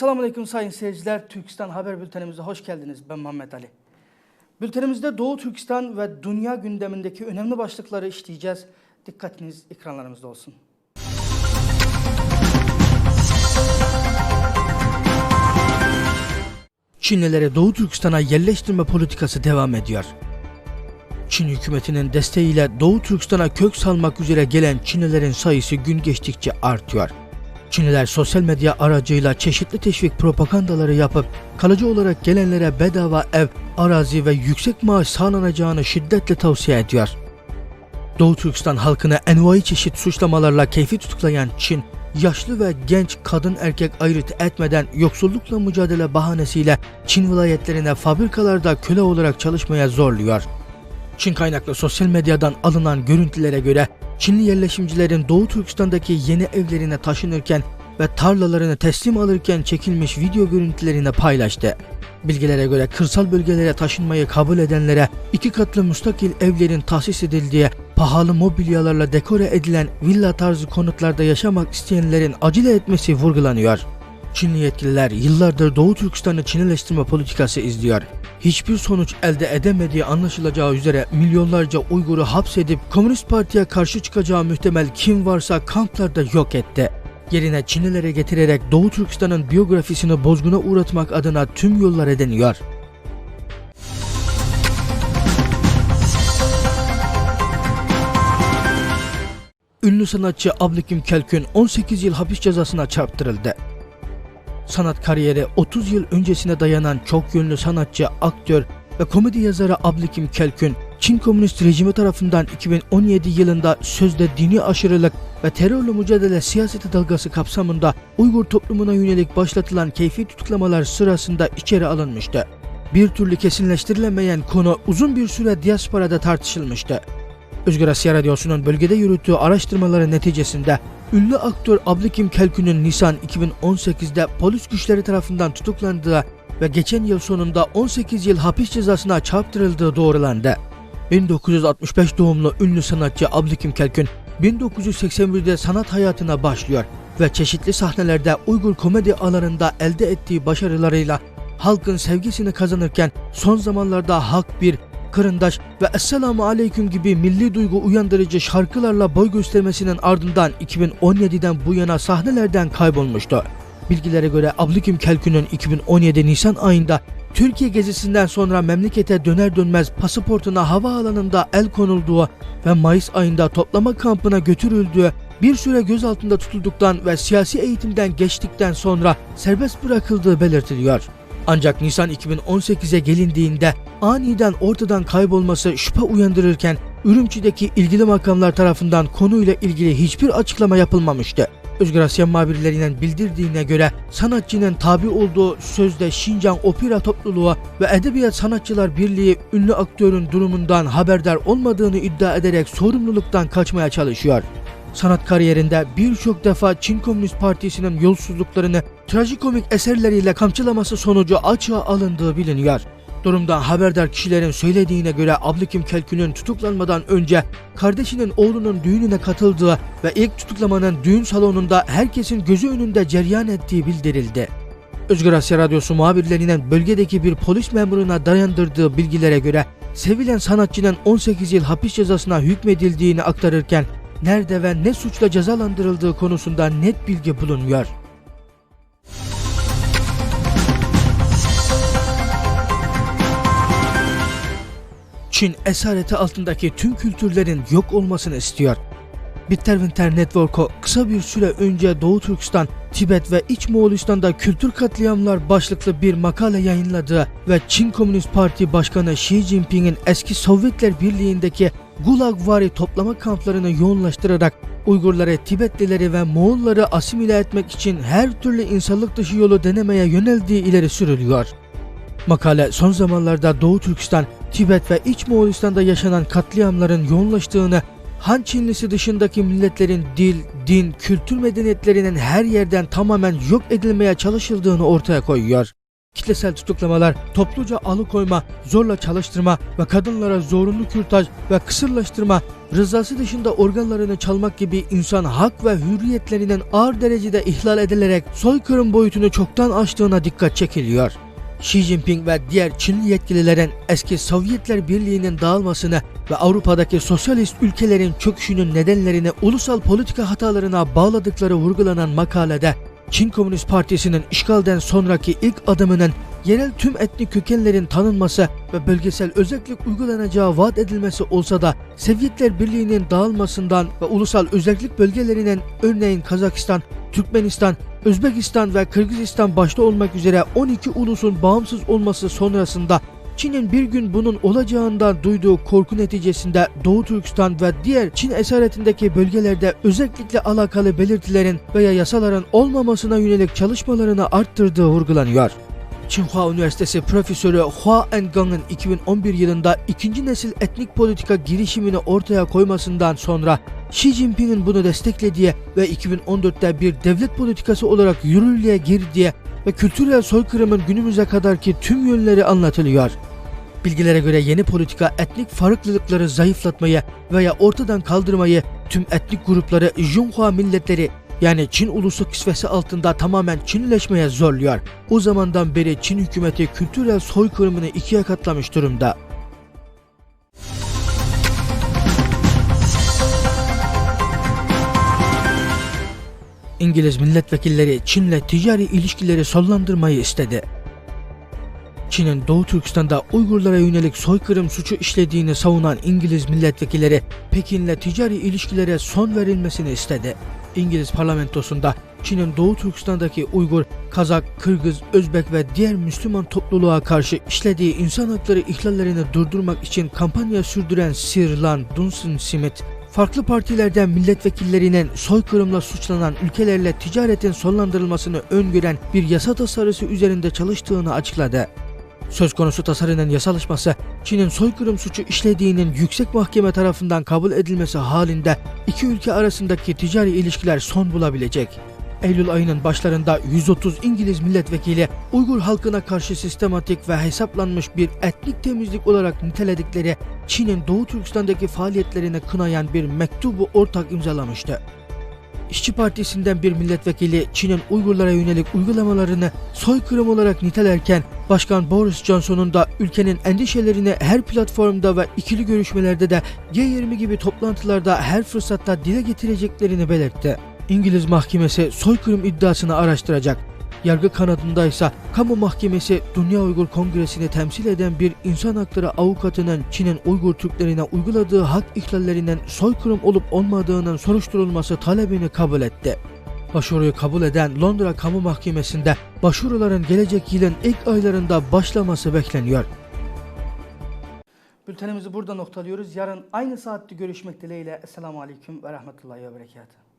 Esselamu Aleyküm sayın seyirciler. Türkistan Haber Bültenimize hoş geldiniz. Ben Muhammed Ali. Bültenimizde Doğu Türkistan ve dünya gündemindeki önemli başlıkları işleyeceğiz. Dikkatiniz ekranlarımızda olsun. Çinlilere Doğu Türkistan'a yerleştirme politikası devam ediyor. Çin hükümetinin desteğiyle Doğu Türkistan'a kök salmak üzere gelen Çinlilerin sayısı gün geçtikçe artıyor. Çinliler sosyal medya aracıyla çeşitli teşvik propagandaları yapıp kalıcı olarak gelenlere bedava ev, arazi ve yüksek maaş sağlanacağını şiddetle tavsiye ediyor. Doğu Türkistan halkını envai çeşit suçlamalarla keyfi tutuklayan Çin, yaşlı ve genç kadın erkek ayrıt etmeden yoksullukla mücadele bahanesiyle Çin vilayetlerine fabrikalarda köle olarak çalışmaya zorluyor. Çin kaynaklı sosyal medyadan alınan görüntülere göre Çinli yerleşimcilerin Doğu Türkistan'daki yeni evlerine taşınırken ve tarlalarını teslim alırken çekilmiş video görüntülerini paylaştı. Bilgilere göre kırsal bölgelere taşınmayı kabul edenlere iki katlı müstakil evlerin tahsis edildiği, pahalı mobilyalarla dekore edilen villa tarzı konutlarda yaşamak isteyenlerin acele etmesi vurgulanıyor. Çinli yetkililer yıllardır Doğu Türkistan'ı Çinileştirme politikası izliyor. Hiçbir sonuç elde edemediği anlaşılacağı üzere milyonlarca Uygur'u hapsedip Komünist Parti'ye karşı çıkacağı muhtemel kim varsa kamplarda yok etti. Yerine Çinlilere getirerek Doğu Türkistan'ın biyografisini bozguna uğratmak adına tüm yollara deniyor. Ünlü sanatçı Abdülhakim Kelkün 18 yıl hapis cezasına çarptırıldı. Sanat kariyeri 30 yıl öncesine dayanan çok yönlü sanatçı, aktör ve komedi yazarı Abdülhakim Kelkün, Çin Komünist rejimi tarafından 2017 yılında sözde dini aşırılık ve terörle mücadele siyaseti dalgası kapsamında Uygur toplumuna yönelik başlatılan keyfi tutuklamalar sırasında içeri alınmıştı. Bir türlü kesinleştirilemeyen konu uzun bir süre diasporada tartışılmıştı. Özgür Asya Radyosu'nun bölgede yürüttüğü araştırmaları neticesinde ünlü aktör Abdülhakim Kelkün'ün Nisan 2018'de polis güçleri tarafından tutuklandığı ve geçen yıl sonunda 18 yıl hapis cezasına çarptırıldığı doğrulandı. 1965 doğumlu ünlü sanatçı Abdülhakim Kelkün 1981'de sanat hayatına başlıyor ve çeşitli sahnelerde Uygur komedi alanında elde ettiği başarılarıyla halkın sevgisini kazanırken son zamanlarda Hak bir Kırındaş ve Esselamu Aleyküm gibi milli duygu uyandırıcı şarkılarla boy göstermesinin ardından 2017'den bu yana sahnelerden kaybolmuştu. Bilgilere göre Abdülhakim Kelkün'ün 2017 Nisan ayında Türkiye gezisinden sonra memlekete döner dönmez pasaportuna havaalanında el konulduğu ve Mayıs ayında toplama kampına götürüldüğü bir süre gözaltında tutulduktan ve siyasi eğitimden geçtikten sonra serbest bırakıldığı belirtiliyor. Ancak Nisan 2018'e gelindiğinde aniden ortadan kaybolması şüphe uyandırırken Ürümçi'deki ilgili makamlar tarafından konuyla ilgili hiçbir açıklama yapılmamıştı. Özgür Asya muhabirlerinin bildirdiğine göre sanatçının tabi olduğu sözde Şincan Opera Topluluğu ve Edebiyat Sanatçılar Birliği ünlü aktörün durumundan haberdar olmadığını iddia ederek sorumluluktan kaçmaya çalışıyor. Sanat kariyerinde birçok defa Çin Komünist Partisi'nin yolsuzluklarını trajikomik eserleriyle kamçılaması sonucu açığa alındığı biliniyor. Durumda haberdar kişilerin söylediğine göre Abdülhakim Kelkün'ün tutuklanmadan önce kardeşinin oğlunun düğününe katıldığı ve ilk tutuklamanın düğün salonunda herkesin gözü önünde ceryan ettiği bildirildi. Özgür Asya Radyosu muhabirlerinin bölgedeki bir polis memuruna dayandırdığı bilgilere göre sevilen sanatçının 18 yıl hapis cezasına hükmedildiğini aktarırken nerede ve ne suçla cezalandırıldığı konusunda net bilgi bulunmuyor. Çin esareti altındaki tüm kültürlerin yok olmasını istiyor. Bitterwinter Network'u kısa bir süre önce Doğu Türkistan, Tibet ve İç Moğolistan'da kültür katliamlar başlıklı bir makale yayınladığı ve Çin Komünist Parti Başkanı Xi Jinping'in eski Sovyetler Birliği'ndeki Gulagvari toplama kamplarını yoğunlaştırarak Uygurları, Tibetlileri ve Moğolları asimile etmek için her türlü insanlık dışı yolu denemeye yöneldiği ileri sürülüyor. Makale son zamanlarda Doğu Türkistan, Tibet ve İç Moğolistan'da yaşanan katliamların yoğunlaştığını, Han Çinlisi dışındaki milletlerin dil, din, kültür medeniyetlerinin her yerden tamamen yok edilmeye çalışıldığını ortaya koyuyor. Kitlesel tutuklamalar, topluca alıkoyma, zorla çalıştırma ve kadınlara zorunlu kürtaj ve kısırlaştırma, rızası dışında organlarını çalmak gibi insan hak ve hürriyetlerinin ağır derecede ihlal edilerek soykırım boyutunu çoktan aştığına dikkat çekiliyor. Xi Jinping ve diğer Çinli yetkililerin eski Sovyetler Birliği'nin dağılmasını ve Avrupa'daki sosyalist ülkelerin çöküşünün nedenlerini ulusal politika hatalarına bağladıkları vurgulanan makalede Çin Komünist Partisi'nin işgalden sonraki ilk adımının yerel tüm etnik kökenlerin tanınması ve bölgesel özellik uygulanacağı vaat edilmesi olsa da Sovyetler Birliği'nin dağılmasından ve ulusal özellik bölgelerinin örneğin Kazakistan, Türkmenistan, Özbekistan ve Kırgızistan başta olmak üzere 12 ulusun bağımsız olması sonrasında Çin'in bir gün bunun olacağından duyduğu korku neticesinde Doğu Türkistan ve diğer Çin esaretindeki bölgelerde özellikle alakalı belirtilerin veya yasaların olmamasına yönelik çalışmalarını arttırdığı vurgulanıyor. Tsinghua Üniversitesi Profesörü Hua Engang'ın 2011 yılında ikinci nesil etnik politika girişimini ortaya koymasından sonra Xi Jinping'in bunu desteklediği ve 2014'te bir devlet politikası olarak yürürlüğe girdiği ve kültürel soykırımın günümüze kadarki tüm yönleri anlatılıyor. Bilgilere göre yeni politika etnik farklılıkları zayıflatmayı veya ortadan kaldırmayı, tüm etnik grupları Junhua milletleri yani Çin ulusu kisvesi altında tamamen Çinleşmeye zorluyor. O zamandan beri Çin hükümeti kültürel soykırımını ikiye katlamış durumda. İngiliz milletvekilleri Çin'le ticari ilişkileri sonlandırmayı istedi. Çin'in Doğu Türkistan'da Uygurlara yönelik soykırım suçu işlediğini savunan İngiliz milletvekilleri Pekin'le ticari ilişkilere son verilmesini istedi. İngiliz parlamentosunda Çin'in Doğu Türkistan'daki Uygur, Kazak, Kırgız, Özbek ve diğer Müslüman topluluğa karşı işlediği insan hakları ihlallerini durdurmak için kampanya sürdüren Sir Lan Dunson Smith, farklı partilerden milletvekillerinin soykırımla suçlanan ülkelerle ticaretin sonlandırılmasını öngören bir yasa tasarısı üzerinde çalıştığını açıkladı. Söz konusu tasarının yasalaşması, Çin'in soykırım suçu işlediğinin yüksek mahkeme tarafından kabul edilmesi halinde iki ülke arasındaki ticari ilişkiler son bulabilecek. Eylül ayının başlarında 130 İngiliz milletvekili Uygur halkına karşı sistematik ve hesaplanmış bir etnik temizlik olarak niteledikleri Çin'in Doğu Türkistan'daki faaliyetlerini kınayan bir mektubu ortak imzalamıştı. İşçi Partisi'nden bir milletvekili Çin'in Uygurlara yönelik uygulamalarını soykırım olarak nitelerken Başkan Boris Johnson'un da ülkenin endişelerini her platformda ve ikili görüşmelerde de G20 gibi toplantılarda her fırsatta dile getireceklerini belirtti. İngiliz mahkemesi soykırım iddiasını araştıracak. Yargı kanadında ise kamu mahkemesi Dünya Uygur Kongresi'ni temsil eden bir insan hakları avukatının Çin'in Uygur Türklerine uyguladığı hak ihlallerinin soykırım olup olmadığının soruşturulması talebini kabul etti. Başvuruyu kabul eden Londra Kamu Mahkemesi'nde başvuruların gelecek yılın ilk aylarında başlaması bekleniyor. Bültenimizi burada noktalıyoruz. Yarın aynı saatte görüşmek dileğiyle. Esselamu Aleyküm ve Rahmetullahi ve Berekatuhu.